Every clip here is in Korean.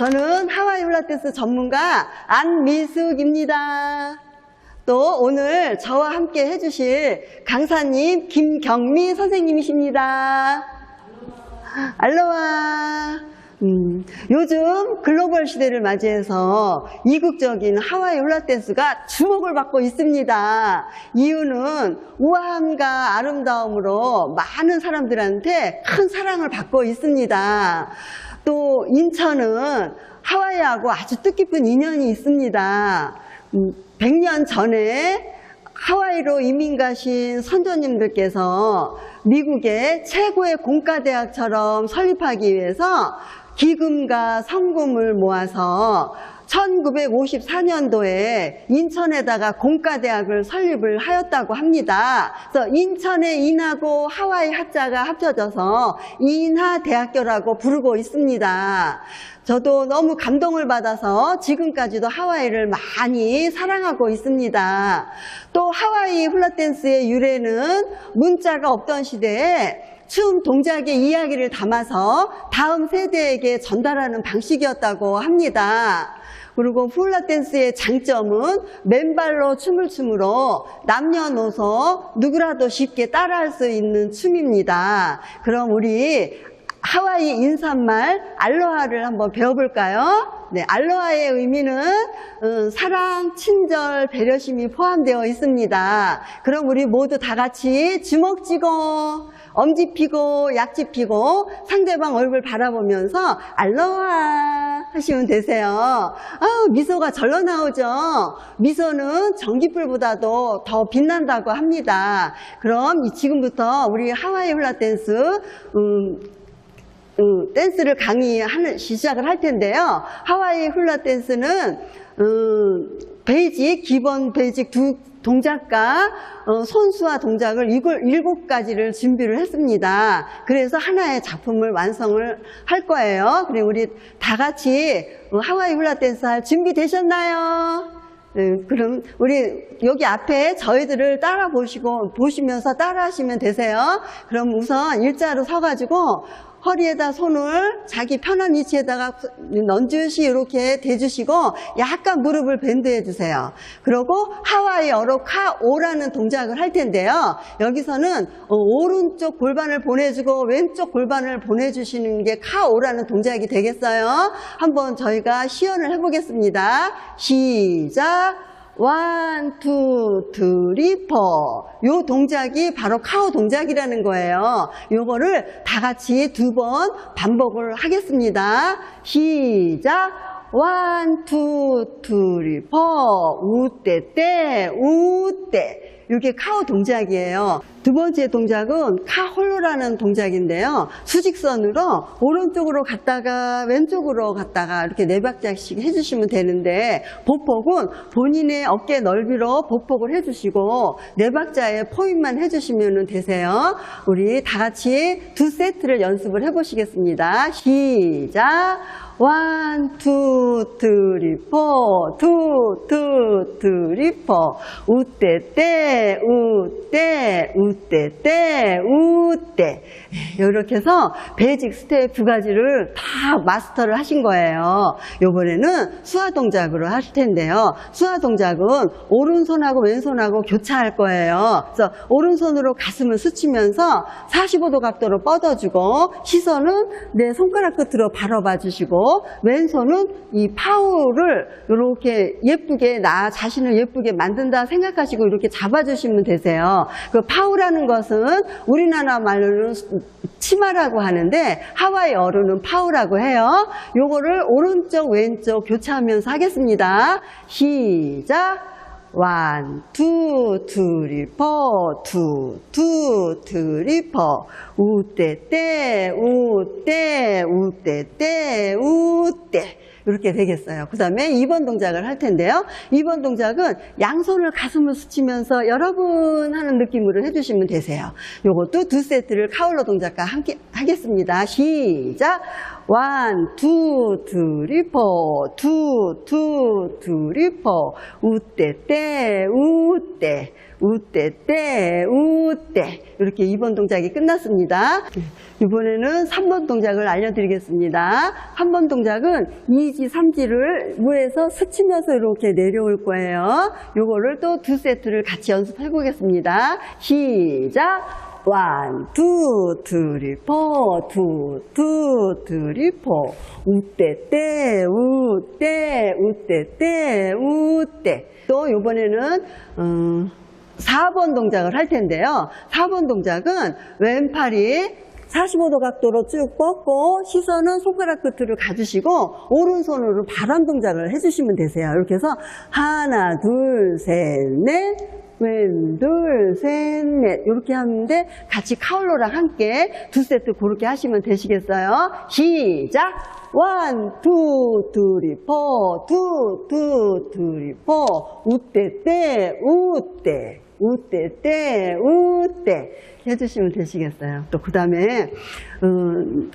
저는 하와이 훌라댄스 전문가 안미숙입니다. 또 오늘 저와 함께 해주실 강사님 김경미 선생님이십니다. 알로하. 음, 요즘 글로벌 시대를 맞이해서 이국적인 하와이 훌라댄스가 주목을 받고 있습니다. 이유는 우아함과 아름다움으로 많은 사람들한테 큰 사랑을 받고 있습니다. 또 인천은 하와이하고 아주 뜻깊은 인연이 있습니다. 음, 100년 전에 하와이로 이민 가신 선조님들께서 미국의 최고의 공과대학처럼 설립하기 위해서 기금과 성금을 모아서 1954년도에 인천에다가 공과대학을 설립을 하였다고 합니다. 그래서 인천의 인하고 하와이 하자가 합쳐져서 인하대학교라고 부르고 있습니다. 저도 너무 감동을 받아서 지금까지도 하와이를 많이 사랑하고 있습니다. 또 하와이 훌라댄스의 유래는 문자가 없던 시대에 춤 동작의 이야기를 담아서 다음 세대에게 전달하는 방식이었다고 합니다. 그리고 훌라댄스의 장점은 맨발로 춤을 춤으로 남녀노소 누구라도 쉽게 따라할 수 있는 춤입니다. 그럼 우리 하와이 인사말 알로하를 한번 배워볼까요? 네, 알로하의 의미는 음, 사랑, 친절, 배려심이 포함되어 있습니다. 그럼 우리 모두 다 같이 주먹 쥐고 엄지 피고 약지 피고 상대방 얼굴 바라보면서 알로하 하시면 되세요. 아 미소가 절로 나오죠. 미소는 전기불보다도 더 빛난다고 합니다. 그럼 이- 지금부터 우리 하와이 훌라 댄스 음, 음, 댄스를 강의하는 시작을 할 텐데요. 하와이 훌라 댄스는 음, 베이직 기본 베이직 두 동작과 어, 손수와 동작을 이걸 일곱 가지를 준비를 했습니다. 그래서 하나의 작품을 완성을 할 거예요. 그리고 우리 다 같이 어, 하와이 훌라 댄스 할 준비 되셨나요? 네, 그럼 우리 여기 앞에 저희들을 따라 보시고 보시면서 따라 하시면 되세요. 그럼 우선 일자로 서가지고 허리에다 손을 자기 편한 위치에다가 넌주시 이렇게 대주시고 약간 무릎을 밴드해 주세요. 그리고 하와이어로 카오라는 동작을 할 텐데요. 여기서는 어, 오른쪽 골반을 보내주고 왼쪽 골반을 보내주시는 게 카오라는 동작이 되겠어요. 한번 저희가 시연을 해보겠습니다. 시작. 원, 투, 쓰리, 포. 요 동작이 바로 카오 동작이라는 거예요. 요거를 다 같이 두 번 반복을 하겠습니다. 시작. 원, 투, 쓰리, 포. 우떼떼, 우떼. 이게 카오 동작이에요. 두 번째 동작은 카홀로라는 동작인데요. 수직선으로 오른쪽으로 갔다가 왼쪽으로 갔다가 이렇게 네 박자씩 해주시면 되는데 보폭은 본인의 어깨 넓이로 보폭을 해주시고 네 박자의 포인만 해주시면 되세요. 우리 다 같이 두 세트를 연습을 해보시겠습니다. 시작. 원, 투, 쓰리, 포, 투, 투, 쓰리, 포. 우떼떼, 우떼, 우떼떼, 우떼. 이렇게 해서 베이직 스텝 두 가지를 다 마스터를 하신 거예요. 요번에는 수화 동작으로 하실 텐데요. 수화 동작은 오른손하고 왼손하고 교차할 거예요. 그래서 오른손으로 가슴을 스치면서 45도 각도로 뻗어주고 시선은 내 손가락 끝으로 바라봐 주시고 왼손은 이 파우를 이렇게 예쁘게 나 자신을 예쁘게 만든다 생각하시고 이렇게 잡아주시면 되세요. 그 파우라는 것은 우리나라 말로는 치마라고 하는데 하와이 어로는 파우라고 해요. 요거를 오른쪽 왼쪽 교차하면서 하겠습니다. 시작. 원, 투, 쓰리, 포, 투, 투, 쓰리, 포. 우떼떼, 우떼, 우떼떼, 우떼. 이렇게 되겠어요. 그 다음에 2번 동작을 할 텐데요. 2번 동작은 양손을 가슴을 스치면서 여러분 하는 느낌으로 해주시면 되세요. 요것도 두 세트를 카울러 동작과 함께 하겠습니다. 시작. 원, 투, 드리, 포, 투, 투, 드리, 포. 우떼떼, 우떼, 우떼떼, 우떼. 이렇게 2번 동작이 끝났습니다. 이번에는 3번 동작을 알려드리겠습니다. 3번 동작은 2지, 3지를 무에서 스치면서 이렇게 내려올 거예요. 요거를 또 두 세트를 같이 연습해 보겠습니다. 시작! 원, 투, 드리, 포, 투, 투, 드리, 포. 우떼떼, 우떼, 우떼떼, 우떼. 또 요번에는, 음, 4번 동작을 할 텐데요. 4번 동작은 왼팔이 45도 각도로 쭉 뻗고 시선은 손가락 끝으로 가주시고 오른손으로 바람 동작을 해주시면 되세요. 이렇게 해서 하나, 둘, 셋, 넷, 왼, 둘, 셋, 넷 이렇게 하는데 같이 카울로랑 함께 두 세트 그렇게 하시면 되시겠어요. 시작! 원, 투, 두리, 포, 투, 투, 두리, 포. 우떼떼, 우떼, 우떼떼, 우떼. 해주시면 되시겠어요. 또 그 다음에, 음,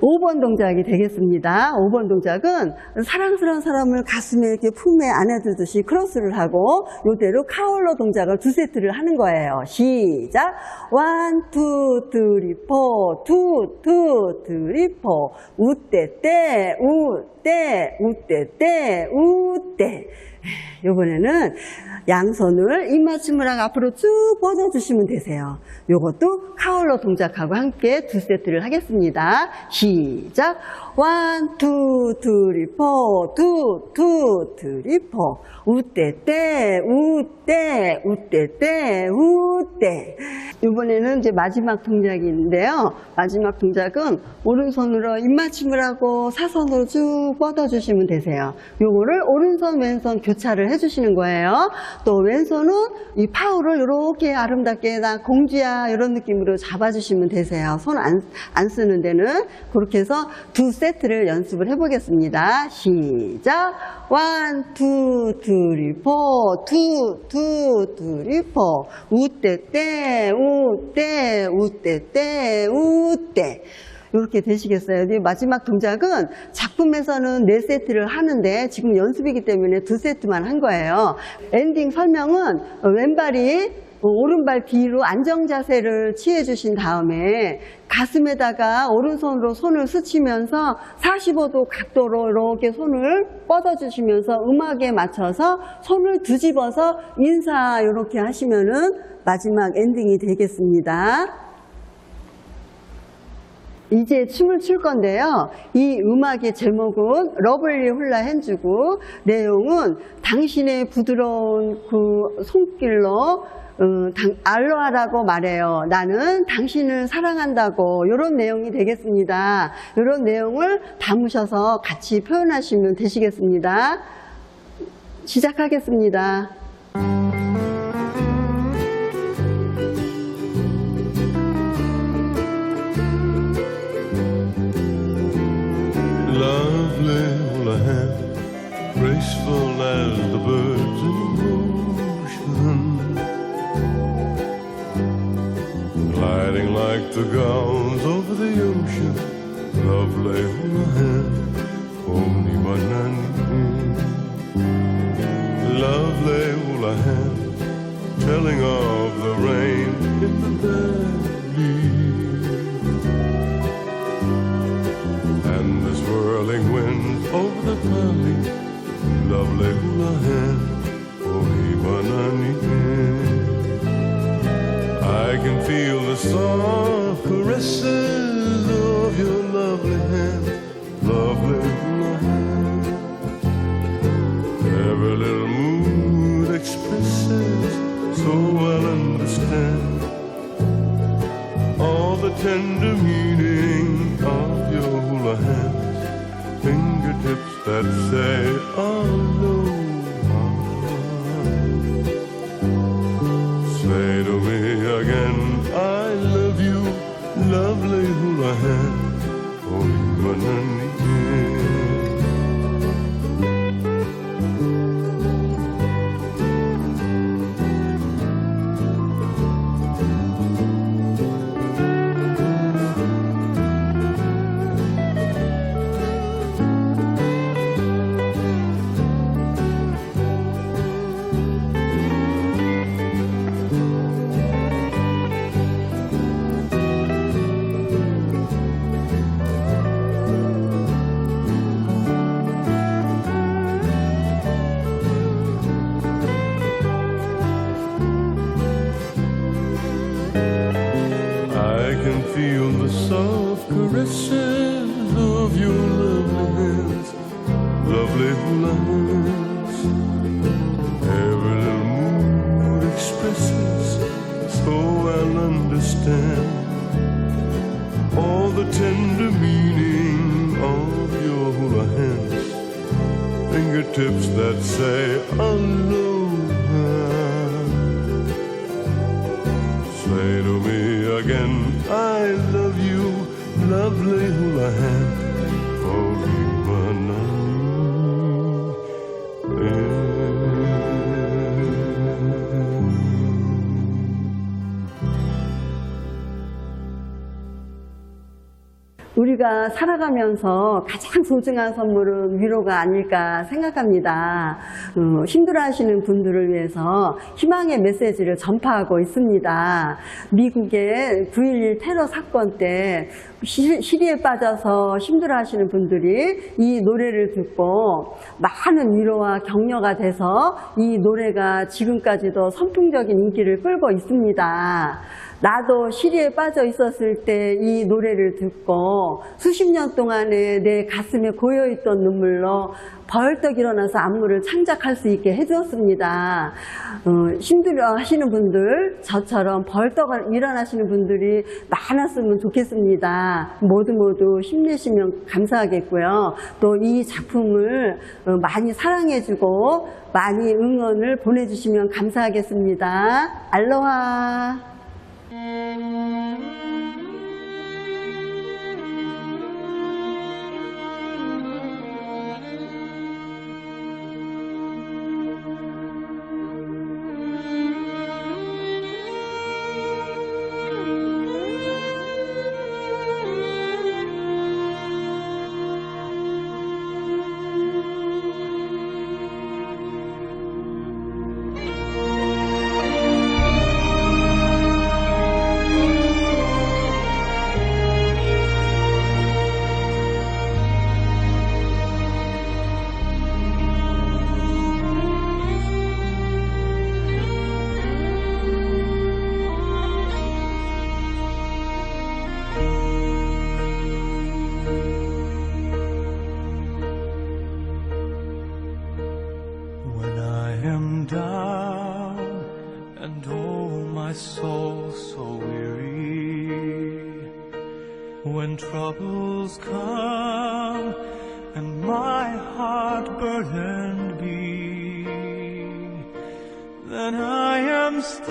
5번 동작이 되겠습니다. 5번 동작은 사랑스러운 사람을 가슴에 이렇게 품에 안아주듯이 크로스를 하고 이대로 카울러 동작을 두 세트를 하는 거예요. 시작! 원, 투, 드리, 포, 투, 투, 드리, 포. 우떼 떼, 우떼, 우떼 떼, 우떼. 요번에는 양손을 입맞춤을 앞으로 쭉 뻗어주시면 되세요. 요것도 카울러 동작하고 함께 두 세트를 하겠습니다. 시작! 원, 투, 드리, 포, 투, 투, 드리, 포. 우떼떼, 우떼, 우떼떼, 우떼. 이번에는 이제 마지막 동작이 있는데요. 마지막 동작은 오른손으로 입맞춤을 하고 사선으로 쭉 뻗어주시면 되세요. 요거를 오른손, 왼손 교차를 해주시는 거예요. 또 왼손은 이 파우를 이렇게 아름답게 나 공주야 이런 느낌으로 잡아주시면 되세요. 손 안 안 쓰는 데는 그렇게 해서 두세 트를 연습을 해보겠습니다. 시작! 원, 투, 드리, 포, 투, 투, 드리, 포. 우떼떼, 우떼, 우떼떼, 우떼. 이렇게 되시겠어요. 마지막 동작은 작품에서는 네세트를 하는데 지금 연습이기 때문에 두세트만 한 거예요. 엔딩 설명은 왼발이 오른발 뒤로 안정 자세를 취해 주신 다음에 가슴에다가 오른손으로 손을 스치면서 45도 각도로 이렇게 손을 뻗어 주시면서 음악에 맞춰서 손을 뒤집어서 인사 이렇게 하시면은 마지막 엔딩이 되겠습니다. 이제 춤을 출 건데요. 이 음악의 제목은 러블리 훌라 핸즈고 내용은 당신의 부드러운 그 손길로 어, 당- 알로하라고 말해요. 나는 당신을 사랑한다고 이런 내용이 되겠습니다. 이런 내용을 담으셔서 같이 표현하시면 되시겠습니다. 시작하겠습니다. the gulls of the ocean, Love lay on my hand, only on my hand, telling all. Feel the soft caresses of your lovely hands, lovely hands. Every little mood expresses, so I'll understand all the tender meaning of your hula hands. Fingertips that say aloha. Again, I love you, lovely hula hand. 우리가 살아가면서 가장 소중한 선물은 위로가 아닐까 생각합니다. 어, 힘들어하시는 분들을 위해서 희망의 메시지를 전파하고 있습니다. 미국의 9.11 테러 사건 때 시- 시리에 빠져서 힘들어하시는 분들이 이 노래를 듣고 많은 위로와 격려가 돼서 이 노래가 지금까지도 선풍적인 인기를 끌고 있습니다. 나도 시리에 빠져 있었을 때 이 노래를 듣고 수십 년 동안에 내 가슴에 고여있던 눈물로 벌떡 일어나서 안무를 창작할 수 있게 해주었습니다. 어, 힘들어 하시는 분들, 저처럼 벌떡 일어나시는 분들이 많았으면 좋겠습니다. 모두 모두 힘내시면 감사하겠고요. 또 이 작품을 어, 많이 사랑해주고 많이 응원을 보내주시면 감사하겠습니다. 알로하. Thank you. Soul so weary, when troubles come and my heart burdened be, then I am still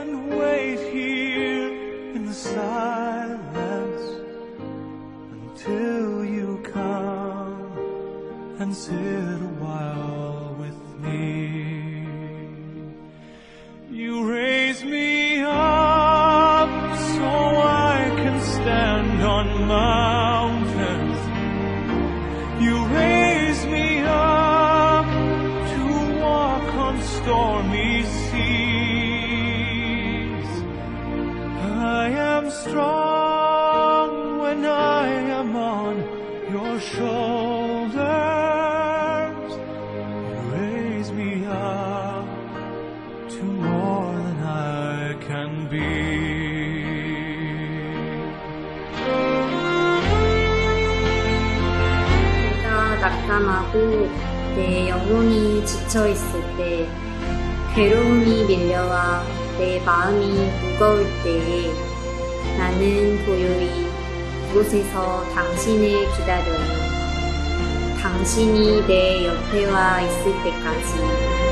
and wait here in the silence until you come and sit You raise me 내가 낙담하고 내 영혼이 지쳐 있을 때, 괴로움이 밀려와 내 마음이 무거울 때에 나는 고요히 그곳에서 당신을 기다려요. 당신이 내 옆에 와 있을 때까지.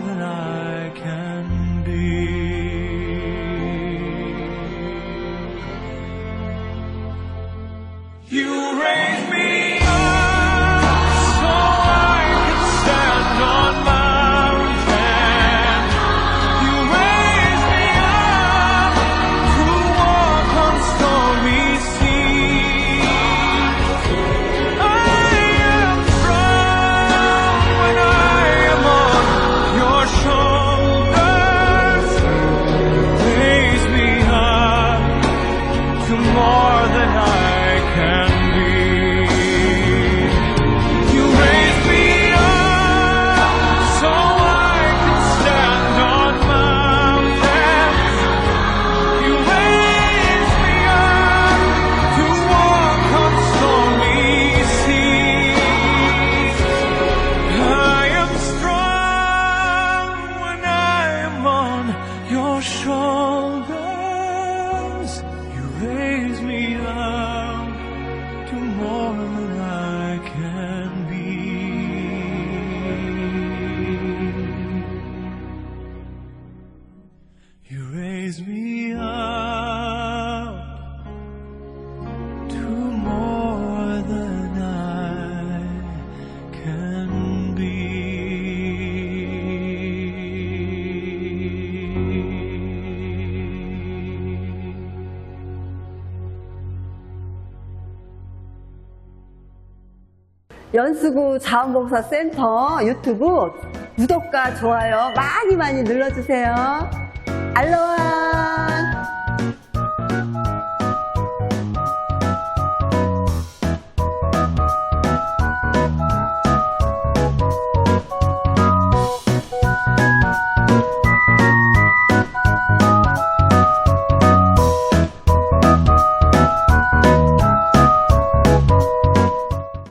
Than I can 연수구 자원봉사센터 유튜브 구독과 좋아요 많이 많이 눌러주세요. 알로하!